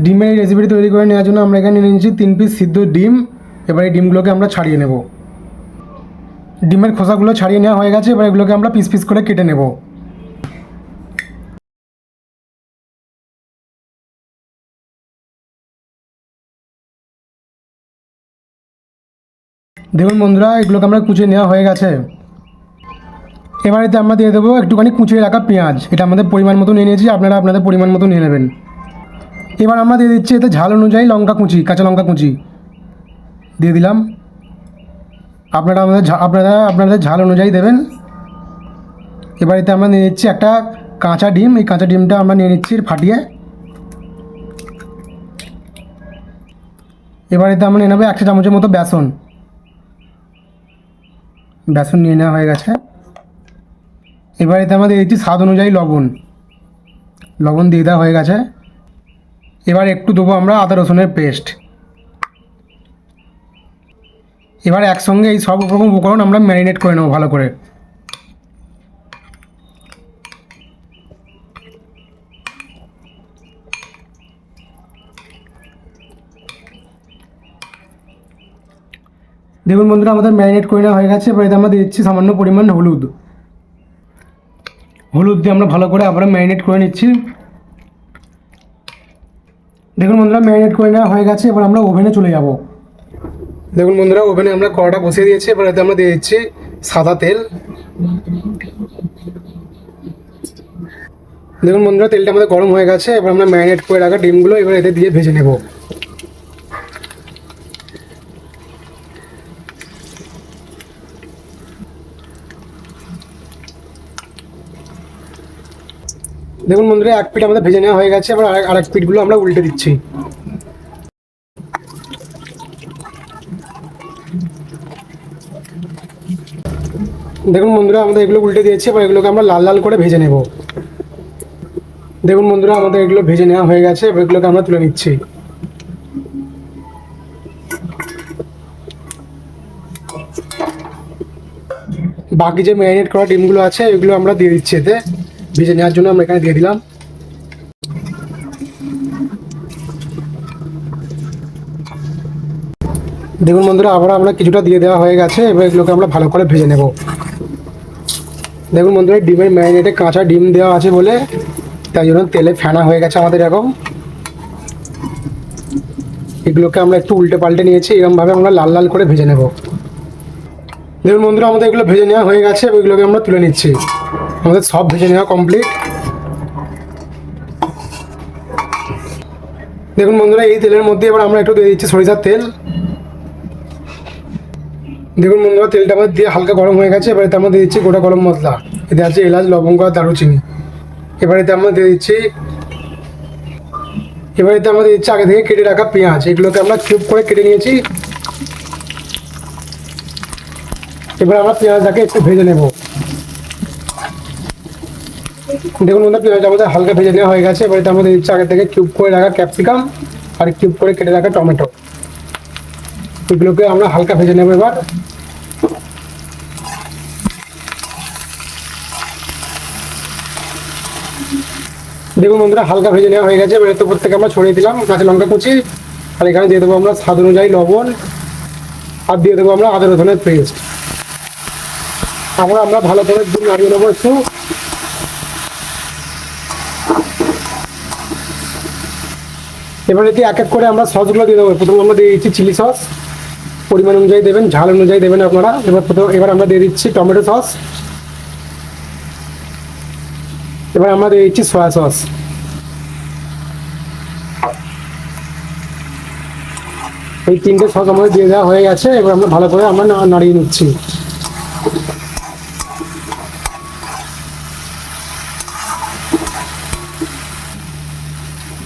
ডিমের এই রেসিপিটি তৈরি করে নেওয়ার জন্য আমরা এখানে নিয়ে নিয়েছি তিন পিস সিদ্ধ ডিম। এবার এই ডিমগুলোকে আমরা ছাড়িয়ে নেব। ডিমের খোসাগুলো ছাড়িয়ে নেওয়া হয়ে গেছে, এবার এগুলোকে আমরা পিস পিস করে কেটে নেব। দেখুন বন্ধুরা, এগুলোকে আমরা কুচিয়ে নেওয়া হয়ে গেছে। এবার এতে আমরা দিয়ে দেবো একটুখানি কুচিয়ে রাখা পেঁয়াজ। এটা আমাদের পরিমাণ মতো নিয়ে নিয়েছি, আপনারা আপনাদের পরিমাণ মতো নিয়ে নেবেন। এবার আমরা দিয়ে দিচ্ছি এতে ঝাল অনুযায়ী লঙ্কা কুচি, কাঁচা লঙ্কা কুচি। দিয়ে দিলাম। আপনারা আমাদের আপনারা, আপনাদের ঝাল অনুযায়ী দেবেন। এবার এতে আমরা নিয়ে নিচ্ছি একটা কাঁচা ডিম। এই কাঁচা ডিমটা আমরা নিয়ে নিচ্ছি ফাটিয়ে। এবার এতে আমরা নিয়ে নেব একশো চামচের মতো বেসন। বেসন নিয়ে নেওয়া হয়ে গেছে। এবার এতে আমরা দিয়ে দিচ্ছি স্বাদ অনুযায়ী লবণ। লবণ দিয়ে দেওয়া হয়ে গেছে। এবার একটু দেবো আমরা আদা রসুনের পেস্ট এবার একসঙ্গে এই সব রকম উপকরণ আমরা ম্যারিনেট করে নেব ভালো করে। দেখুন বন্ধুরা, আমাদের ম্যারিনেট করে নেওয়া হয়ে গেছে। এবার এতে আমরা দিচ্ছি সামান্য পরিমাণ হলুদ। হলুদ দিয়ে আমরা ভালো করে আবার ম্যারিনেট করে নিচ্ছি। দেখুন বন্ধুরা ম্যারিনেট করে নেওয়া হয়ে গেছে, এবার আমরা ওভেনে চলে যাব। দেখুন বন্ধুরা ওভেনে আমরা কড়াটা বসিয়ে দিয়েছি, এবার এতে আমরা দিয়ে দিচ্ছি সাদা তেল। দেখুন বন্ধুরা, তেলটা আমাদের গরম হয়ে গেছে, এবার আমরা ম্যারিনেট করে রাখা ডিমগুলো এবার এতে দিয়ে ভেজে নেব। দেখুন বন্ধুরা, এক পিঠ আমাদের ভেজে নেওয়া হয়ে গেছে, এবার আরেক- আরেক পিঠগুলো আমরা উল্টে দিচ্ছি। দেখুন বন্ধুরা, আমাদের এগুলো উল্টে দিয়েছি, এবার এগুলোকে আমরা লাল লাল করে ভেজে নেব। দেখুন বন্ধুরা, আমাদের এগুলো ভেজে নেওয়া হয়ে গেছে, এবার এগুলোকে আমরা তুলে নিচ্ছি। বাকি যে ম্যারিনেট করা ডিমগুলো আছে, এগুলো আমরা দিয়ে দিচ্ছি এতে। ভেজে নেওয়ার জন্য আমরা এখানে দিয়ে দিলাম। দেখুন বন্ধুরা, আবার আমরা কিছুটা দিয়ে দেওয়া হয়ে গেছে, এবার এগুলোকে আমরা ভালো করে ভেজে নেব। দেখুন বন্ধুরা ডিমের ম্যারিনেটে কাঁচা ডিম দেওয়া আছে বলে, তাই জন্য তেলে ফেনা হয়ে গেছে আমাদের এরকম। এগুলোকে আমরা একটু উল্টে পাল্টে নিয়েছি এরকমভাবে আমরা লাল লাল করে ভেজে নেব। দেখুন বন্ধুরা, আমাদের এগুলো ভেজে নেওয়া হয়ে গেছে এগুলোকে আমরা তুলে নিচ্ছি। আমাদের সব ভেজে নেওয়া কমপ্লিট দেখুন বন্ধুরা, এই তেলের মধ্যে এবার আমরা একটু দিয়ে দিচ্ছি সরিষার তেল। দেখুন বন্ধুরা, তেলটা আমাদের দিয়ে হালকা গরম হয়ে গেছে, এবার আমরা দিয়ে দিচ্ছি গোটা গরম মশলা। এতে আছে এলাচ, লবঙ্গ আর দারুচিনি। এবার আমরা দিয়ে দিচ্ছি, এবার এতে আমরা দিয়ে দিচ্ছি আগে থেকে কেটে রাখা পেঁয়াজ। এগুলোকে আমরা কিউব করে কেটে নিয়েছি। এবার আমরা পেঁয়াজটাকে একটু ভেজে নেব। দেখুন বন্ধুরা পেঁয়াজ আমাদের হালকা ভেজে নেওয়া হয়ে গেছে। এবার এতে আমরা দিয়ে আগে থেকে কিউব করে রাখা ক্যাপসিকাম আর কিউব করে কেটে রাখা টমেটো এগুলোকে আমরা হালকা ভেজে নেব এবার। দেখুন বন্ধুরা, হালকা ভেজে নেওয়া হয়ে গেছে। এবার উপর থেকে আমরা ছড়িয়ে দিলাম কাঁচা লঙ্কা কুচি। আর এখানে দিয়ে দেবো আমরা স্বাদ অনুযায়ী লবণ। আর দিয়ে দেবো আমরা আদা রসুনের পেস্ট আমরা আমরা ভালো করে দুধ নাড়িয়ে নেব একটু। এবার এটি এক এক করে আমরা সসগুলো দিয়ে দেবো, প্রথমে আমরা দিয়ে দিচ্ছি চিলি সস, পরিমাণ অনুযায়ী দেবেন, ঝাল অনুযায়ী দেবেন আপনারা। এবার প্রথম, এবার আমরা দিয়ে দিচ্ছি টমেটো সস। এবার আমরা দিয়ে দিচ্ছি সয়া সস। এই তিনটে সস আমাদের দিয়ে দেওয়া হয়ে গেছে, এবার আমরা ভালো করে আমরা নাড়িয়ে নিচ্ছি।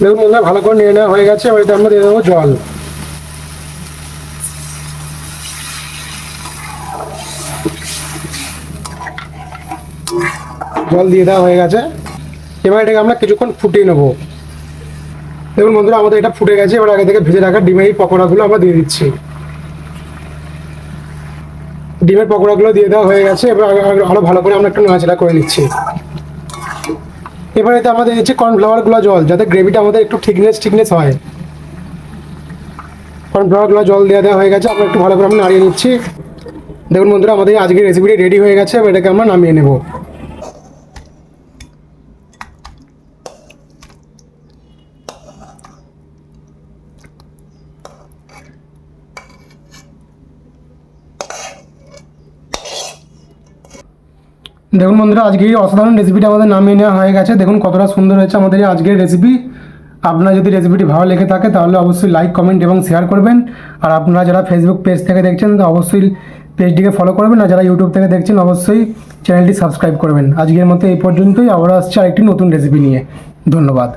দেখুন বন্ধুরা, ভালো করে নিয়ে নেওয়া হয়ে গেছে। এবার আমরা দিয়ে দেবো জল। জল দিয়ে দেওয়া হয়ে গেছে। এবার এটাকে আমরা কিছুক্ষণ ফুটিয়ে নেব। দেখুন বন্ধুরা, আমাদের এটা ফুটে গেছে। এবার আগে থেকে ভেজে রাখা ডিমের পকোড়াগুলো আমরা দিয়ে দিচ্ছি। ডিমের পকোড়াগুলো দিয়ে দেওয়া হয়ে গেছে। এবার আরো- আরও ভালো করে আমরা একটু নাড়াচাড়া করে নিচ্ছি। এবার তো আমাদের কর্নফ্লাওয়ার কর্নফ্লাওয়ারগুলো জল, যাতে গ্রেভিটা আমাদের একটু ঠিকনেস ঠিকনেস হয়। কর্নফ্লাওয়ারগুলো জল দেওয়া দেওয়া হয়ে গেছে, আমরা একটু ভালো করে আমি নাড়িয়ে নিচ্ছি। দেখুন বন্ধুরা, আমাদের আজকের রেসিপিটি রেডি হয়ে গেছে, এবার এটাকে আমরা নামিয়ে নেব। দেখুন বন্ধুরা আজকের এই অসাধারণ রেসিপিটা আমাদের নামিয়ে নেওয়া হয়ে গেছে। দেখুন কতটা সুন্দর হয়েছে আমাদের এই আজকের রেসিপি আপনার যদি রেসিপিটি ভালো লেগে থাকে, তাহলে অবশ্যই লাইক কমেন্ট এবং শেয়ার করবেন। আর আপনারা যারা ফেসবুক পেজ থেকে দেখছেন, তো অবশ্যই পেজটিকে ফলো করবেন। আর যারা ইউটিউব থেকে দেখছেন, অবশ্যই চ্যানেলটি সাবস্ক্রাইব করবেন। আজকের মতো এই পর্যন্তই। আবার আসছে আরেকটি নতুন রেসিপি নিয়ে। ধন্যবাদ।